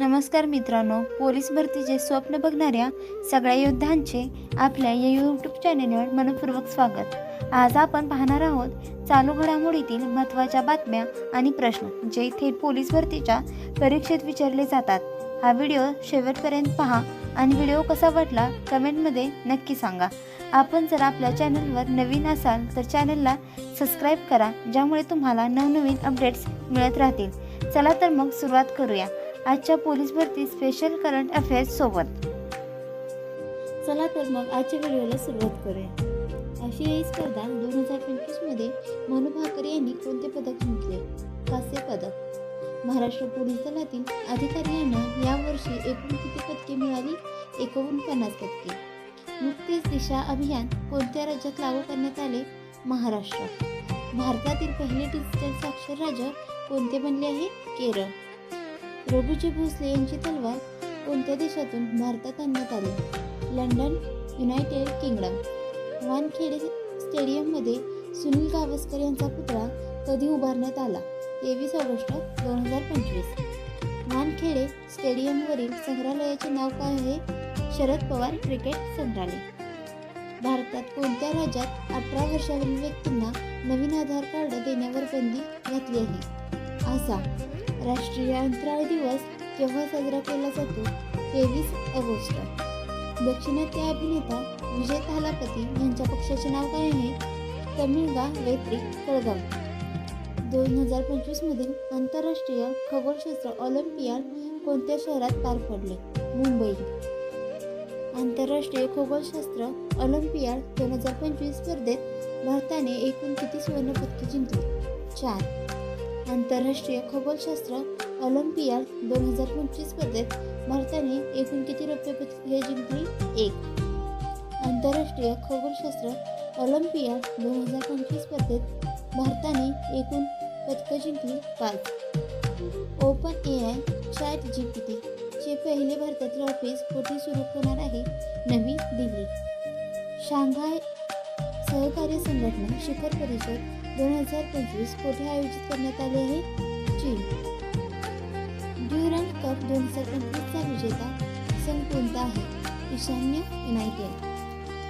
नमस्कार मित्रांनो पोलीस भरतीचे स्वप्न बघणाऱ्या सगळ्या योद्ध्यांचे आपल्या या यूट्यूब चॅनेलवर मनपूर्वक स्वागत. आज आपण पाहणार आहोत चालू घडामोडीतील महत्त्वाच्या बातम्या आणि प्रश्न जे थेट पोलीस भरतीच्या परीक्षेत विचारले जातात. हा व्हिडिओ शेवटपर्यंत पहा आणि व्हिडिओ कसा वाटला कमेंटमध्ये नक्की सांगा. आपण जर आपल्या चॅनलवर नवीन असाल तर चॅनलला सबस्क्राईब करा ज्यामुळे तुम्हाला नवनवीन अपडेट्स मिळत राहतील. चला तर मग सुरुवात करूया. आजच्या पोलीस भरती स्पेशल करंट अफेअर्स सोबत. चला तर मग आजच्या व्हिडिओला सुरुवात करूया. आशियाई स्पर्धा दोन हजार पंचवीसमध्ये मनू भाकर यांनी कोणते पदक जिंकले? कांस्य पदक. महाराष्ट्र पोलीस दलातील अधिकारी यांना यावर्षी एकूण किती पदके मिळाली? एकोणपन्नास पदके. नुकतेच दिशा अभियान कोणत्या राज्यात लागू करण्यात आले? महाराष्ट्र. भारतातील पहिले डिजिटल साक्षर राज्य कोणते बनले आहे? केरळ. रघुजी भोसले यांची तलवार कोणत्या देशातून भारतात आणण्यात आली? London United kingdom. वानखेडे स्टेडियममध्ये सुनील गावस्कर यांचा पुतळा कधी उभारण्यात आला? तेवीस ऑगस्ट दोन हजार पंचवीस. वानखेडे स्टेडियमवरील संग्रहालयाचे नाव काय आहे? शरद पवार क्रिकेट संग्रहालय. भारतात कोणत्या राज्यात अठरा वर्षावरील व्यक्तींना नवीन आधार कार्ड देण्यावर बंदी घातली आहे? आसाम. राष्ट्रीय अंतराळ दिवस केव्हा साजरा केला जातो तेवीस ऑगस्ट. दक्षिणात्य अभिनेता विजय थालापती यांच्या पक्षाचे नाव काय आहे? तमिळगा वैत्रिक कळगाव. दोन हजार पंचवीसमधील आंतरराष्ट्रीय खगोलशास्त्र ऑलिम्पियाड कोणत्या शहरात पार पडले? मुंबई. आंतरराष्ट्रीय खगोलशास्त्र ऑलिम्पियाड दोन हजार पंचवीस स्पर्धेत भारताने एकूण किती सुवर्णपदके जिंकली? चार. आंतरराष्ट्रीय खगोलशास्त्र ऑलिम्पियाड दोन हजार पंचवीस स्पर्धेत भारताने एकूण किती रौप्य पदके जिंकली? एक. आंतरराष्ट्रीय खगोलशास्त्र ऑलिम्पियाड दोन हजार पंचवीस स्पर्धेत भारताने एकूण पदकं जिंकली पाच. Open A I chat G P T चे पहिले भारतातील ऑफिस कोठे सुरू होणार आहे? नवी दिल्ली. शांघाय सहकार्य संघटना शिखर परिषद दोन हजार पंचवीस कोठे आयोजित करण्यात आले आहे? चीन. ड्युरंट कप दोन हजार पंचवीसचा विजेता संघ कोणता आहे? ईशान्य युनायटेड.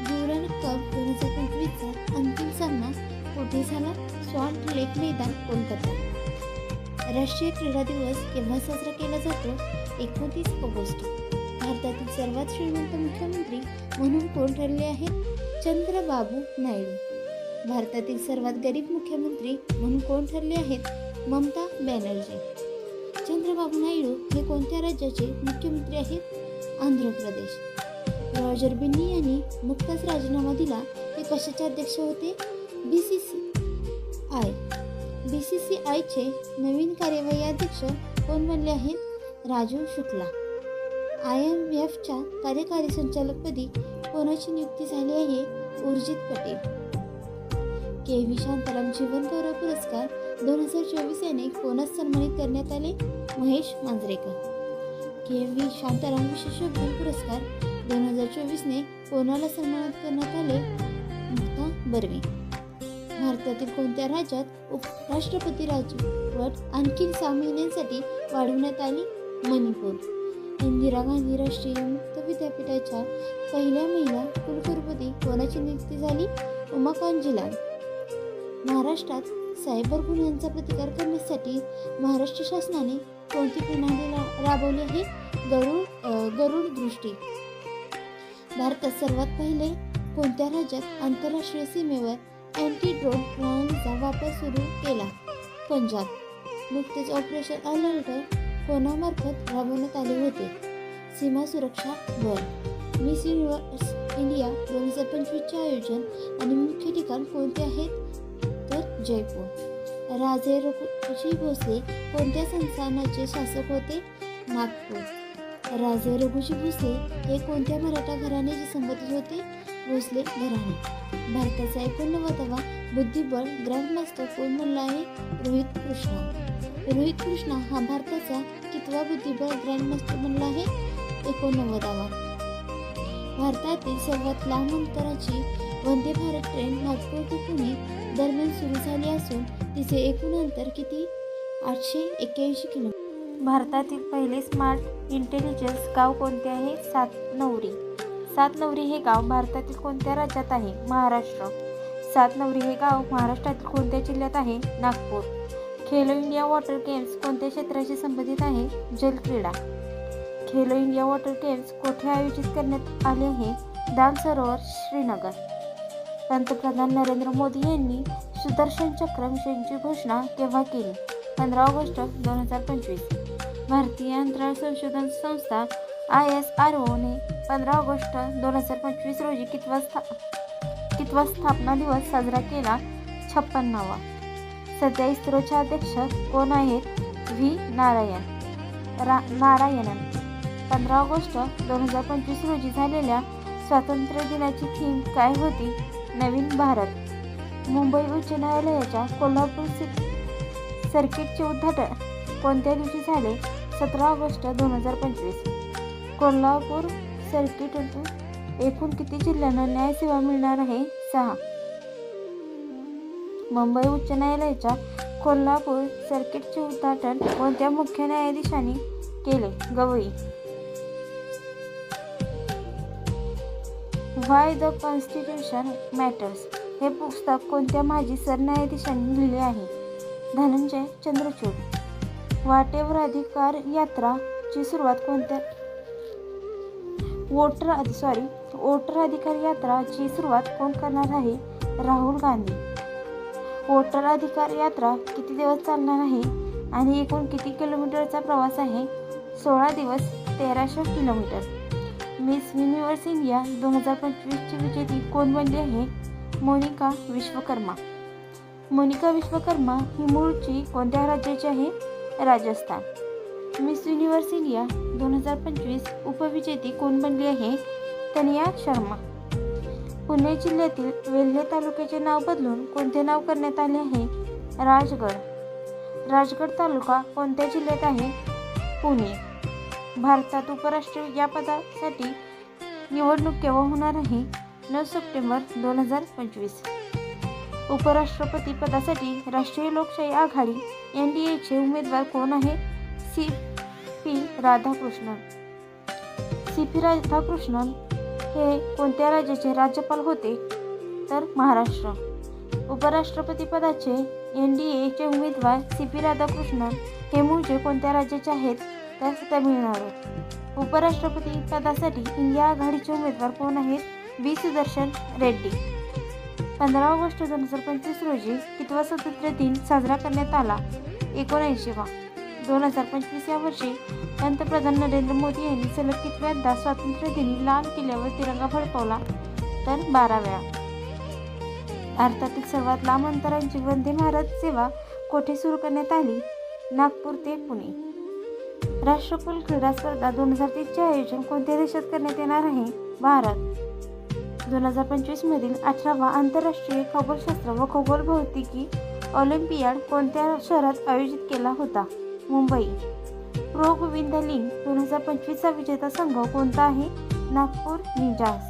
ड्युरंट कप दोन हजार पंचवीसचा अंतिम सामना कोठे झाला? स्वॉल्ट लेक मैदान कोलकाता. राष्ट्रीय क्रीडा दिवस केव्हा साजरा केला जातो? एकोणतीस ऑगस्ट. भारतातील सर्वात श्रीमंत मुख्यमंत्री म्हणून कोण ठरले आहेत? चंद्रबाबू नायडू. भारतातील सर्वात गरीब मुख्यमंत्री म्हणून कोण ठरले आहेत? ममता बॅनर्जी. चंद्रबाबू नायडू हे कोणत्या राज्याचे मुख्यमंत्री आहेत? आंध्र प्रदेश. रॉजर बिन्नी यांनी नुकताच राजीनामा दिला. ते कशाचे अध्यक्ष होते? B C C I. B C C आयचे नवीन कार्यवाही अध्यक्ष कोण बनले आहेत? राजू शुक्ला. आय एम एफच्या कार्यकारी संचालकपदी कोणाची नियुक्ती झाली आहे? उर्जित पटेल. के व्ही शांताराम जीवन गौरव पुरस्कार दोन हजार चोवीस याने कोणास सन्मानित करण्यात आले महेश मांजरेकर. के व्ही शांताराम विशेष पुरस्कार दोन हजार चोवीसने कोणाला सन्मानित करण्यात आले? मुक्ता बर्वे. भारतातील कोणत्या राज्यात उपराष्ट्रपती राजवट आणखी सहा महिन्यांसाठी वाढवण्यात आली? मणिपूर. इंदिरा गांधी राष्ट्रीय मुक्त विद्यापीठाच्या पहिल्या महिला कुलगुरुपदी कोणाची नियुक्ती झाली? उमाकांत जिलाल महाराष्ट्रात सायबर गुन्ह्यांचा प्रतिकार करण्यासाठी महाराष्ट्र शासनाने कोणती प्रणाली रा- राबवली आहे? गरुड गरुड दृष्टी. भारतात सर्वात पहिले कोणत्या राज्यात आंतरराष्ट्रीय सीमेवर अँटी ड्रोन प्रणालीचा वापर सुरू केला? पंजाब. नुकतेच ऑपरेशन अलर्ट कोणामार्फत राबवण्यात आले होते? सीमा सुरक्षा बल. मिस युनिव्हर्स इंडिया दोन हजार पंचवीसचे आयोजन आणि मुख्य ठिकाण कोणते आहेत? जयपूर. राजे रघुजी भोसले कोणत्या संस्थानाचे शासक होते? नागपूर. राजे रघुजी भोसले हे कोणत्या मराठा घराण्याशी संबंधित होते? भोसले घराणे. भारताचा एकोणनव्वदावा बुद्धिबळ ग्रँडमास्टर कोण म्हणला आहे? रोहित कृष्णा. रोहित कृष्णा हा भारताचा कितवा बुद्धिबळ ग्रँडमास्टर बनला आहे? एकोणनव्वदावा भारतातील सर्वात लांब अंतराची वंदे भारत ट्रेन नागपूर ते पुणे दरम्यान सुरू झाली असून तिचे एकूण अंतर किती? आठशे एक्क्याऐंशी किलो. भारतातील पहिले स्मार्ट इंटेलिजन्स गाव कोणते आहे? सात नवरी. सात नवरी हे गाव भारतातील कोणत्या राज्यात आहे? महाराष्ट्र. सात नवरी हे गाव महाराष्ट्रातील कोणत्या जिल्ह्यात आहे? Nagpur. Khelo India water games कोणत्या क्षेत्राशी संबंधित आहे? जलक्रीडा. खेलो इंडिया वॉटर गेम्स कोठे आयोजित करण्यात आले आहे? दाल सरोवर श्रीनगर. पंतप्रधान नरेंद्र मोदी यांनी सुदर्शन चक्र मिशनची घोषणा केव्हा केली? पंधरा ऑगस्ट दोन हजार पंचवीस. भारतीय अंतराळ संशोधन संस्था आय एस आर ओने पंधरा ऑगस्ट दोन हजार पंचवीस रोजी कितवा स्था कितवा स्थापना दिवस साजरा केला? छप्पन्नावा. सध्या इस्रोच्या अध्यक्ष कोण आहेत? व्ही. नारायण. रा नारायणन. पंधरा ऑगस्ट दोन हजार पंचवीस रोजी झालेल्या स्वातंत्र्य दिनाची थीम काय होती? नवीन भारत. मुंबई उच्च न्यायालयाच्या कोल्हापूर सर्किटचे उद्घाटन कोणत्या दिवशी झाले? सतरा ऑगस्ट दोन हजार पंचवीस. कोल्हापूर सर्किट एकूण किती जिल्ह्यांना न्यायसेवा मिळणार आहे? सहा. मुंबई उच्च न्यायालयाच्या कोल्हापूर सर्किटचे उद्घाटन कोणत्या मुख्य न्यायाधीशांनी केले? Gavai. Why the constitution matters हे पुस्तक कोणत्या माजी सरन्यायाधीशांनी लिहिले आहे? धनंजय चंद्रचूड. वाटेवर अधिकार यात्राची सुरुवात कोणत्या? वोटर सॉरी वोटर अधिकार यात्राची सुरुवात कोण करणार आहे? राहुल गांधी. वोटर अधिकार यात्रा किती दिवस चालणार आहे? आणि एकूण किती किलोमीटरचा प्रवास आहे? सोळा दिवस तेराशे किलोमीटर. मिस युनिव्हर्स इंडिया दोन हजार पंचवीसची विजेती कोण बनली आहे? मोनिका विश्वकर्मा. मोनिका विश्वकर्मा ही मूळची कोणत्या राज्याची आहे? राजस्थान. मिस युनिव्हर्स इंडिया दोन हजार पंचवीस उपविजेती कोण बनली आहे? तनिया शर्मा. पुणे जिल्ह्यातील वेल्हे तालुक्याचे नाव बदलून कोणते नाव करण्यात आले आहे? राजगड. राजगड तालुका कोणत्या जिल्ह्यात आहे? पुणे. भारतात उपराष्ट्रीय या पदासाठी निवडणूक केव्हा होणार आहे? नऊ सप्टेंबर दोन हजार पंचवीस. उपराष्ट्रपती पदासाठी राष्ट्रीय लोकशाही आघाडी एन डी एचे उमेदवार कोण आहे? C P Radhakrishnan. C P Radhakrishnan हे कोणत्या राज्याचे राज्यपाल होते? तर महाराष्ट्र. उपराष्ट्रपती पदाचे एन डी एचे उमेदवार सी पी राधाकृष्णन हे मूळचे कोणत्या राज्याचे आहेत? तर तमिळनाडू उपराष्ट्रपती पदासाठी इंडिया आघाडीचे उमेदवार कोण आहेत? बी सुदर्शन रेड्डी. पंधरा ऑगस्ट दोन हजार पंचवीस रोजी कितवा स्वातंत्र्य दिन साजरा करण्यात आला? एकोणऐंशीवा. दोन हजार पंचवीस या वर्षी पंतप्रधान नरेंद्र मोदी यांनी सलग कितव्यांदा स्वातंत्र्य दिन लाल किल्ल्यावर तिरंगा फडकवला? तर बारा वेळा भारतातील सर्वात लांब अंतरांची वंदे भारत सेवा कोठे सुरू करण्यात आली? नागपूर ते पुणे. राष्ट्रकुल क्रीडा स्पर्धा दोन हजार तीसचे आयोजन कोणत्या देशात करण्यात येणार आहे? भारत. दोन हजार पंचवीसमधील अठरावा आंतरराष्ट्रीय खगोलशास्त्र व खगोल भौतिकी ऑलिम्पियाड कोणत्या शहरात आयोजित केला होता? मुंबई. प्रो. गोविंद लिंग दोन हजार पंचवीसचा विजेता संघ कोणता आहे? नागपूर निजास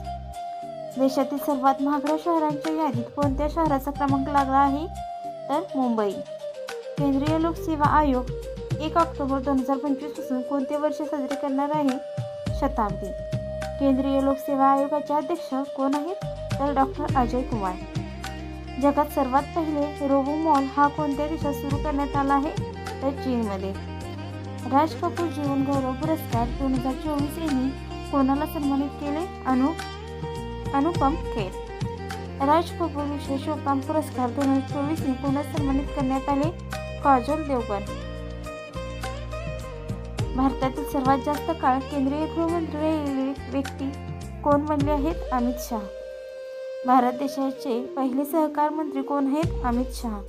देशातील सर्वात महागड्या शहरांच्या यादीत कोणत्या शहराचा क्रमांक लागला आहे? तर मुंबई. केंद्रीय लोकसेवा आयोग ऑक्टोबर दोन हजार पंचवीसपासून कोणते वर्ष साजरे करणार आहे? शताब्दी. केंद्रीय लोकसेवा आयोगाचे अध्यक्ष कोण आहेत? तर डॉक्टर अजय कुमार. जगात सर्वात पहिले रोबो मॉल हा कोणत्या देशात सुरू करण्यात आला आहे? तर चीनमध्ये. राज कपूर जीवन गौरव पुरस्कार दोन हजार चोवीस यांनी कोणाला सन्मानित केले? अनु अनुपम खेर. राज कपूर विशेष योगदान पुरस्कार दोन हजार चोवीसने पुन्हा सन्मानित करण्यात आले? काजल देवगण भारतातील सर्वात जास्त काळ केंद्रीय गृहमंत्री व्यक्ती कोण बनले आहेत? अमित शहा. भारत देशाचे पहिले सहकार मंत्री कोण आहेत? अमित शहा.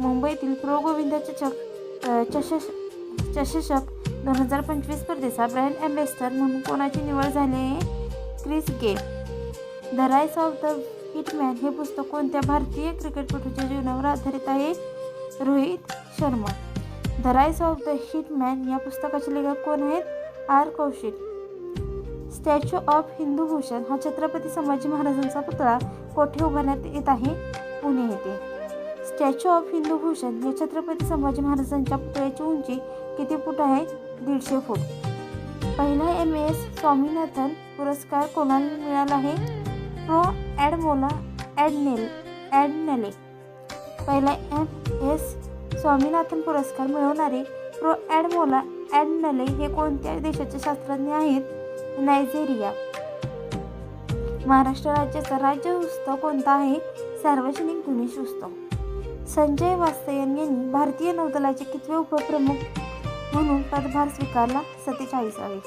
मुंबईतील प्रो गोविंद चषक अ, चषक चषक दोन हजार पंचवीस स्पर्धेचा ब्रँड अँबॅसिडर म्हणून कोणाची निवड झाली? आहे Chris Gayle. The rise of the hitman हे पुस्तक कोणत्या भारतीय क्रिकेटपटूच्या जीवनावर आधारित आहे? Rohit Sharma. The rise of the hitman या पुस्तकाचे लेखक कोण आहेत? R. Kaushik. Statue of Hindu Bhushan हा छत्रपती संभाजी महाराजांचा पुतळा कोठे उभारण्यात येत आहे? पुणे येथे. स्टॅच्यू ऑफ हिंदू भूषण या छत्रपती संभाजी महाराजांच्या पुतळ्याची उंची किती फूट आहे? दीडशे फूट. पहिला एम एस स्वामीनाथन पुरस्कार कोणाला मिळाला आहे? प्रो. Adamola Adnel Adenele. पहिला एम एस स्वामीनाथन पुरस्कार मिळवणारे प्रो ॲडमोला ॲडनले हे कोणत्या देशाचे शास्त्रज्ञ आहेत? नायजेरिया. महाराष्ट्र राज्याचा राज्य उत्सव कोणता आहे? सार्वजनिक गणेश उत्सव संजय वास्तयन यांनी भारतीय नौदलाचे कितवे उपप्रमुख म्हणून पदभार स्वीकारला? सत्तेचाळीसावे.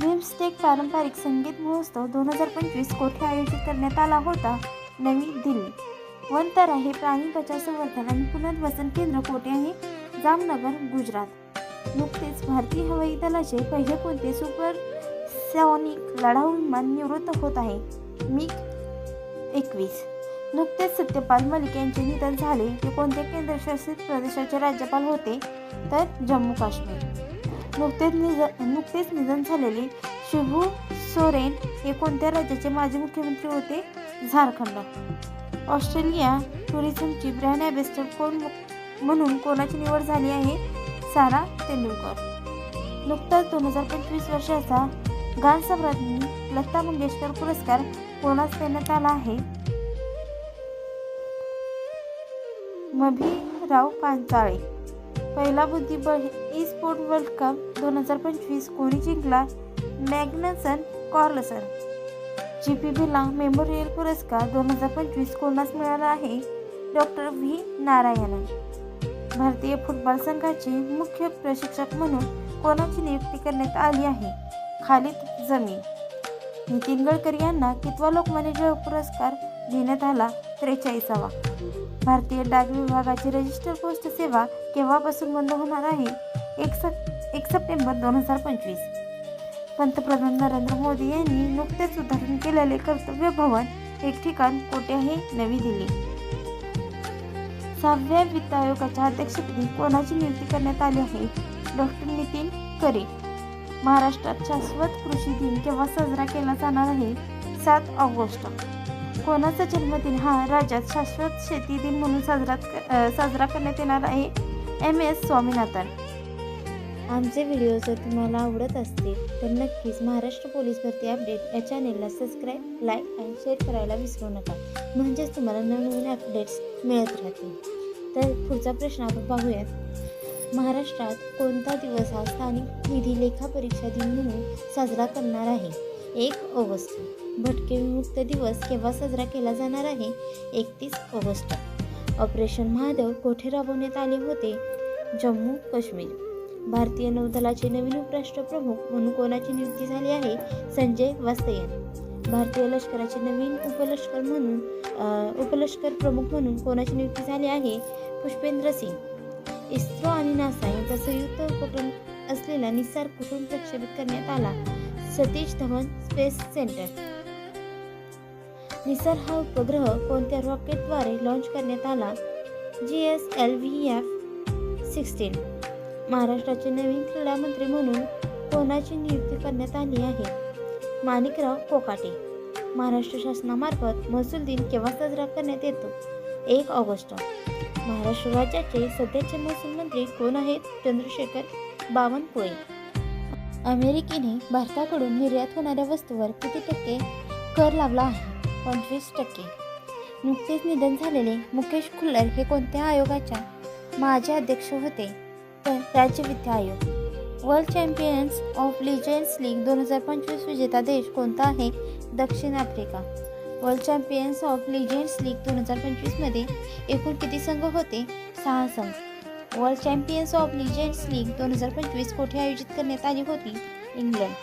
बिमस्टेक पारंपरिक संगीत महोत्सव दोन हजार पंचवीस कोठे आयोजित करण्यात आला होता? नवी दिल्ली. वनतरा हे प्राणी बचाव संवर्धन आणि पुनर्वसन केंद्र कोठे आहे? जामनगर गुजरात. नुकतेच भारतीय हवाई दलाचे पहिले कोणते सुपर सॉनिक लढाऊ विमान निवृत्त होत आहे? मिग एकवीस. नुकतेच सत्यपाल मलिक यांचे निधन झाले. ते कोणत्या केंद्रशासित प्रदेशाचे राज्यपाल होते? तर जम्मू काश्मीर. नुकतेच निधन नुकतेच निधन झालेले शिभू सोरेन हे कोणत्या राज्याचे माजी मुख्यमंत्री होते? झारखंड. ऑस्ट्रेलिया टुरिझमची ब्रँड ॲम्बॅसिडर कोण म्हणून कोणाची निवड झाली आहे? सारा तेंडुलकर. नुकताच दोन हजार पंचवीस वर्षाचा गानसम्राज्ञी लता मंगेशकर पुरस्कार कोणास देण्यात आला आहे? मभीराव पांचाळे पहिला बुद्धिबळ ई स्पोर्ट वर्ल्ड कप दोन हजार पंचवीस कोणी जिंकला? Magnus Carlsen. G P Birla memorial पुरस्कार दोन हजार पंचवीस कोणास मिळाला आहे? Doctor V. नारायणन. भारतीय फुटबॉल संघाचे मुख्य प्रशिक्षक म्हणून कोणाची नियुक्ती करण्यात आली आहे? खालिद जमीन. नितीन गडकरी यांना कितवा लोकमान्य टिळक पुरस्कार देण्यात आला? त्रेचाळीसावा. भारतीय डाक विभागाची रजिस्टर पोस्ट सेवा केव्हापासून बंद होणार आहे? एक सप एक सप्टेंबर दोन हजार पंचवीस. पंतप्रधान नरेंद्र मोदी यांनी नुकतेच उद्घाटन केलेले कर्तव्य भवन एक ठिकाण कोठे आहे नवी दिल्ली. सहाव्या वित्त आयोगाच्या अध्यक्षपदी कोणाची नियुक्ती करण्यात आली आहे? डॉक्टर नितीन करे. महाराष्ट्रात शाश्वत कृषी दिन केव्हा साजरा केला जाणार आहे? सात ऑगस्ट. कोणाचा जन्मदिन हा राज्यात शाश्वत शेती दिन म्हणून साजरा साजरा करण्यात येणार आहे? M S Swaminathan. आमचे व्हिडिओ जर तुम्हाला आवडत असतील तर नक्कीच महाराष्ट्र पोलीस भरती अपडेट या चॅनेलला सबस्क्राईब लाईक आणि शेअर करायला विसरू नका. म्हणजेच तुम्हाला नवनवीन अपडेट्स मिळत राहतील. तर पुढचा प्रश्न आपण पाहूयात. महाराष्ट्रात कोणता दिवस हा स्थानिक निधी लेखा परीक्षा दिन म्हणून साजरा करणार आहे? एक ऑगस्ट. भटके विमुक्त दिवस केव्हा साजरा केला जाणार आहे? एकतीस ऑगस्ट. ऑपरेशन महादेव कोठे राबवण्यात आले होते? जम्मू काश्मीर भारतीय नौदलाचे नवीन उपराष्ट्रप्रमुख म्हणून कोणाची नियुक्ती झाली आहे? संजय वास्तयन भारतीय लष्कराचे नवीन उपलष्कर म्हणून उपलष्कर प्रमुख म्हणून कोणाची नियुक्ती झाली आहे? पुष्पेंद्र सिंग. इस्रो आणि नासा यांचा संयुक्त उपक्रम असलेला निसार कुठून प्रक्षेपित करण्यात आला? Satish Dhawan space centre. NISAR हा उपग्रह कोणत्या रॉकेटद्वारे लॉन्च करण्यात आला? G S L V F sixteen. महाराष्ट्राचे नवीन क्रीडा मंत्री म्हणून कोणाची नियुक्ती करण्यात आली आहे? माणिकराव कोकाटे. महाराष्ट्र शासनामार्फत महसूल दिन केव्हा साजरा करण्यात येतो? एक ऑगस्ट. महाराष्ट्र राज्याचे सध्याचे महसूल मंत्री कोण आहेत? चंद्रशेखर बावनकुळे. अमेरिकेने भारताकडून निर्यात होणाऱ्या वस्तूवर किती टक्के कर लावला आहे? पंचवीस टक्के. नुकतेच निधन झालेले मुकेश खुल्लर हे कोणत्या आयोगाच्या माजी अध्यक्ष होते? राज्य विद्या आयोग world champions of legends league दोन हजार पंचवीस विजेता देश कोणता आहे? दक्षिण Africa. World champions of legends league दोन हजार पंचवीसमध्ये एकूण किती संघ होते? सहा संघ. World champions of legends league दोन हजार पंचवीस कोठे आयोजित करण्यात आली होती? इंग्लंड.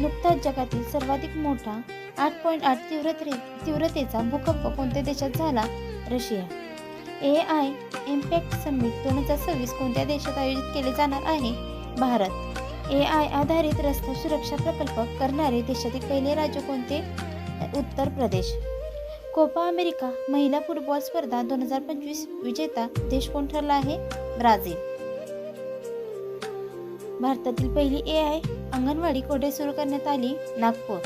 नुकताच जगातील सर्वाधिक मोठा आठ पॉईंट आठ तीव्रते तीव्रतेचा भूकंप कोणत्या देशात झाला? Russia. A I impact summit दोन हजार सव्वीस कोणत्या देशात आयोजित केले जाणार आहे? भारत. ए आय आधारित रस्ता सुरक्षा प्रकल्प करणारे देशातील पहिले राज्य कोणते? उत्तर प्रदेश. Copa America. महिला फुटबॉल स्पर्धा दोन हजार पंचवीस. विजेता देश कोण ठरला आहे? ब्राझील. भारतातील पहिली ए आय अंगणवाडी कोठे सुरू करण्यात आली? नागपूर.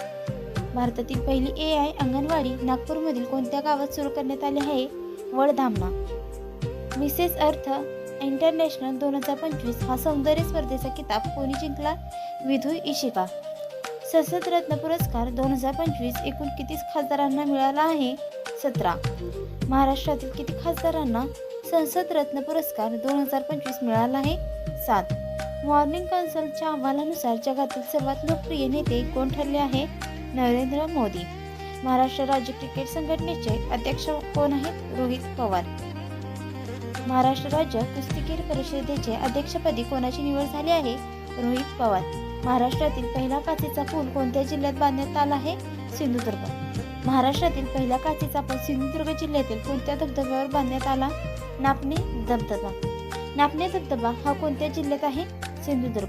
भारतातील पहिली ए आय अंगणवाडी नागपूरमधील कोणत्या गावात सुरू करण्यात आली आहे? वडधामना मिसेस अर्थ इंटरनॅशनल दोन हजार पंचवीस हा सौंदर्य स्पर्धेचा किताब कोणी जिंकला? विधू इशिका. संसद रत्न पुरस्कार दोन हजार पंचवीस एकूण किती खासदारांना मिळाला आहे? सतरा. महाराष्ट्रातील किती खासदारांना संसद रत्न पुरस्कार दोन हजार पंचवीस मिळाला आहे? सात. मॉर्निंग कन्सल्टच्या अहवालानुसार जगातील सर्वात लोकप्रिय नेते कोण ठरले आहे? नरेंद्र मोदी. महाराष्ट्र राज्य क्रिकेट संघटनेचे अध्यक्ष कोण आहेत? रोहित पवार. महाराष्ट्र राज्य कुस्तीगीर परिषदेचे अध्यक्षपदी कोणाची निवड झाली आहे? रोहित पवार. महाराष्ट्रातील पहिला काचेचा पूल कोणत्या जिल्ह्यात बांधण्यात आला आहे? सिंधुदुर्ग. महाराष्ट्रातील पहिला काचेचा पूल सिंधुदुर्ग जिल्ह्यातील कोणत्या धबधब्यावर बांधण्यात आला? नापणे धबधबा. नापणे धबधबा हा कोणत्या जिल्ह्यात आहे? सिंधुदुर्ग.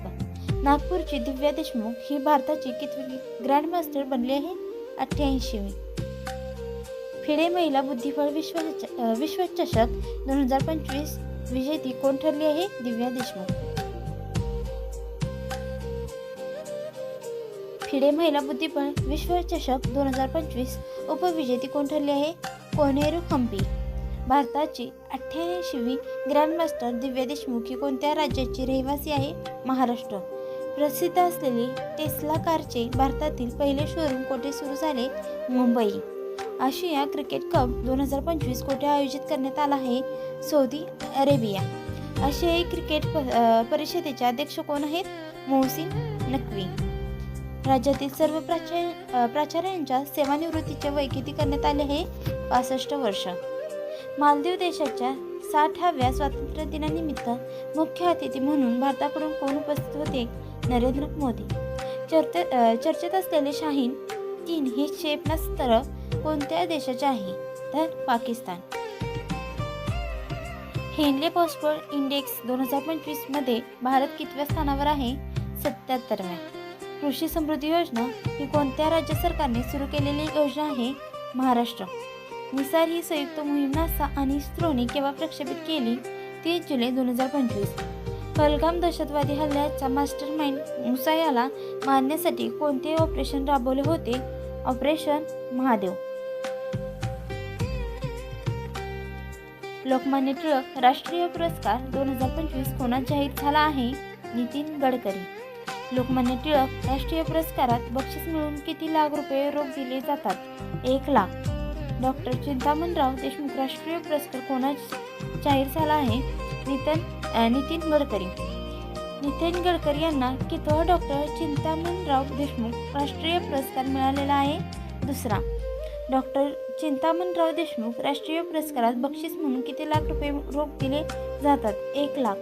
नागपूरची दिव्या देशमुख ही भारताची कितवी ग्रँड मास्टर बनली आहे? अठ्ठ्याऐंशीवी फिडे महिला बुद्धिबळ विश्व विश्वचषक दोन हजार पंचवीस विजेती कोण ठरली आहे? दिव्या देशमुख. फिडे महिला बुद्धिबळ विश्वचषक दोन हजार पंचवीस उपविजेती कोण ठरली आहे? कोनेरू हम्पी भारताची अठ्ठ्याऐंशीवी ग्रँडमास्टर दिव्या देशमुख ही कोणत्या राज्याची रहिवासी आहे? महाराष्ट्र. प्रसिद्ध असलेले टेस्ला कारचे भारतातील पहिले शोरूम कोठे सुरू झाले? मुंबई. आशिया क्रिकेट कप दोन हजार पंचवीस कोठे आयोजित करण्यात आला आहे? Saudi Arabia. आशियाई क्रिकेट परिषदेचे अध्यक्ष कोण आहेत? मोहसिन नक्वी. राज्यातील सर्व प्राचार्य प्राचार्यांच्या सेवानिवृत्तीचे वय किती करण्यात आले आहे? पासष्ट वर्ष. मालदीव देशाच्या साठाव्या स्वातंत्र्य दिनानिमित्त मुख्य अतिथी म्हणून भारताकडून कोण उपस्थित होते? नरेंद्र मोदी. चर्चे चर्चेत असलेले शाहीन तीन हे क्षेपणास्त्र कोणत्या देशाचे आहे? तर पाकिस्तान. हेनले पॉस्पोर्ट इंडेक्स दोन हजार पंचवीसमध्ये भारत कितव्या स्थानावर आहे? सत्याहत्तरव्या. कृषी समृद्धी योजना ही कोणत्या राज्य सरकारने सुरू केलेली योजना आहे? महाराष्ट्र. निसार ही संयुक्त मोहीम नासा आणि इस्रोने केव्हा प्रक्षेपित केली? तीस जुलै दोन हजार पंचवीस. पहलगाम दहशतवादी हल्ल्याचा मास्टर माइंड मुसायाला मारण्यासाठी कोणते ऑपरेशन राबवले होते? ऑपरेशन महादेव. लोकमान्य टिळक राष्ट्रीय पुरस्कार दोन हजार पंचवीस कोणात जाहीर झाला आहे? नितीन गडकरी. लोकमान्य टिळक राष्ट्रीय पुरस्कारात बक्षीस मिळून किती लाख रुपये रोख दिले जातात? एक लाख. डॉक्टर चिंतामणराव देशमुख राष्ट्रीय पुरस्कार कोणा जाहीर झाला आहे? नितन नितीन गडकरी. नितीन गडकरी यांना कितवा डॉक्टर चिंतामणराव देशमुख राष्ट्रीय पुरस्कार मिळालेला आहे? दुसरा. डॉक्टर चिंतामणराव देशमुख राष्ट्रीय पुरस्कारात बक्षीस म्हणून किती लाख रुपये रोख दिले जातात? एक लाख.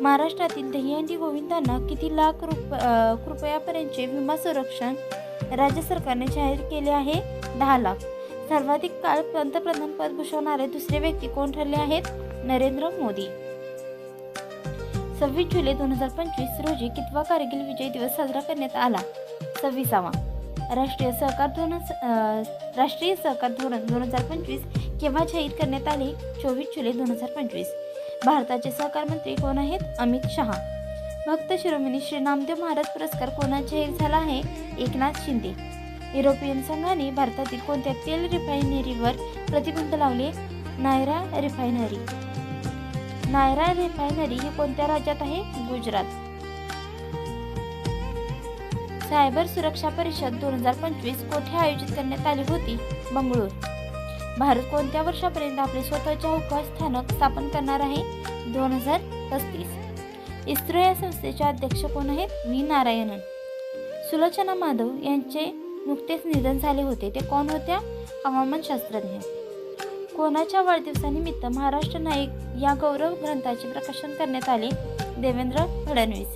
महाराष्ट्रातील दहीहंडी गोविंदांना किती लाख रुप रुपयापर्यंतचे विमा संरक्षण राज्य सरकारने जाहीर केले आहे? दहा लाख. सर्वाधिक काळ पंतप्रधान पद भूषवणारे दुसरे व्यक्ती कोण ठरले आहेत? नरेंद्र मोदी. सव्वीस जुलै दोन हजार पंचवीस रोजी कितवा कारगिल विजय दिवस साजरा करण्यात आला? सव्वीसावा. राष्ट्रीय सहकार धोरण राष्ट्रीय सहकार धोरण दोन हजार पंचवीस केव्हा जाहीर करण्यात आले? चोवीस जुलै दोन हजार पंचवीस. भारताचे सहकार मंत्री कोण आहेत? अमित शहा. भक्त शिरोमणी श्री नामदेव महाराज पुरस्कार कोणा जाहीर झाला आहे? एकनाथ शिंदे. युरोपियन संघाने भारतातील कोणत्या तेल रिफायनरीवर प्रतिबंध लावले? नायरा रिफायनरी. नायरा रिफायनरी ही कोणत्या राज्यात आहे? गुजरात. सायबर सुरक्षा परिषद दोन हजार पंचवीस कोठे आयोजित करण्यात आली होती? बंगळूर भारत कोणत्या वर्षापर्यंत आपले स्वतःचे अवकाश स्थानक स्थापन करणार आहे? दोन हजार पस्तीस. इस्रो या संस्थेचे अध्यक्ष कोण आहेत? व्ही. नारायणन. सुलोचना माधव यांचे नुकतेच निधन झाले होते. ते कोण होत्या? हवामानशास्त्रज्ञ कोणाच्या वाढदिवसानिमित्त महाराष्ट्र नाईक या गौरव ग्रंथाचे प्रकाशन करण्यात आले? देवेंद्र फडणवीस.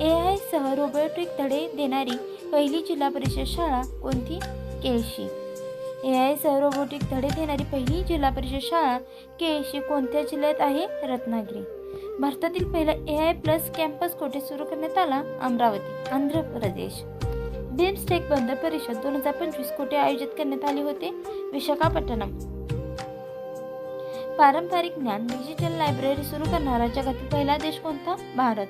ए आय सह रोबोटिक धडे देणारी पहिली जिल्हा परिषद शाळा कोणती? केळशी. ए आय सह रोबोटिक धडे देणारी पहिली जिल्हा परिषद शाळा केळशी कोणत्या जिल्ह्यात आहे? रत्नागिरी. भारतातील पहिला ए आय प्लस कॅम्पस कोठे सुरू करण्यात आला? अमरावती आंध्र प्रदेश. बिम्स्टेक बंदर परिषद दोन हजार पंचवीस कोठे आयोजित करण्यात आले होते? विशाखापट्टणम. पारंपरिक ज्ञान डिजिटल लायब्ररी सुरू करणारा जगातील पहिला देश कोणता? भारत.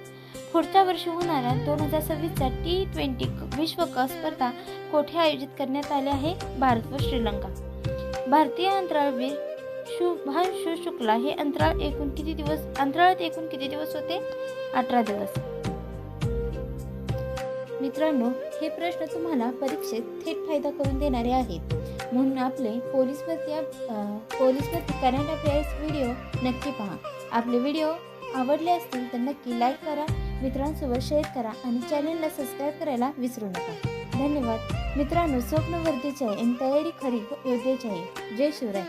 पुढच्या वर्षी होणाऱ्या दोन हजार सव्वीसच्या टी ट्वेंटी विश्वकप स्पर्धा कोठे आयोजित करण्यात आले आहे? भारत व श्रीलंका. भारतीय अंतराळवीर शुभांशु शुक्ला हे अंतराळ एकूण किती दिवस अंतराळात एकूण किती दिवस होते? अठरा दिवस. मित्रांनो हे प्रश्न तुम्हाला परीक्षेत थेट फायदा करून देणारे आहेत. म्हणून आपले पोलीस भरती अं, करंट अफेअर्स व्हिडिओ नक्की पहा. आपले व्हिडिओ आवडले असतील तर नक्की लाईक करा. मित्रांसोबत शेअर करा आणि चॅनलला सबस्क्राईब करायला विसरू नका. धन्यवाद. मित्रांनो स्वप्नवर्धीचे आहे आणि तयारी खरी योद्ध्याची आहे. जय शिवराय.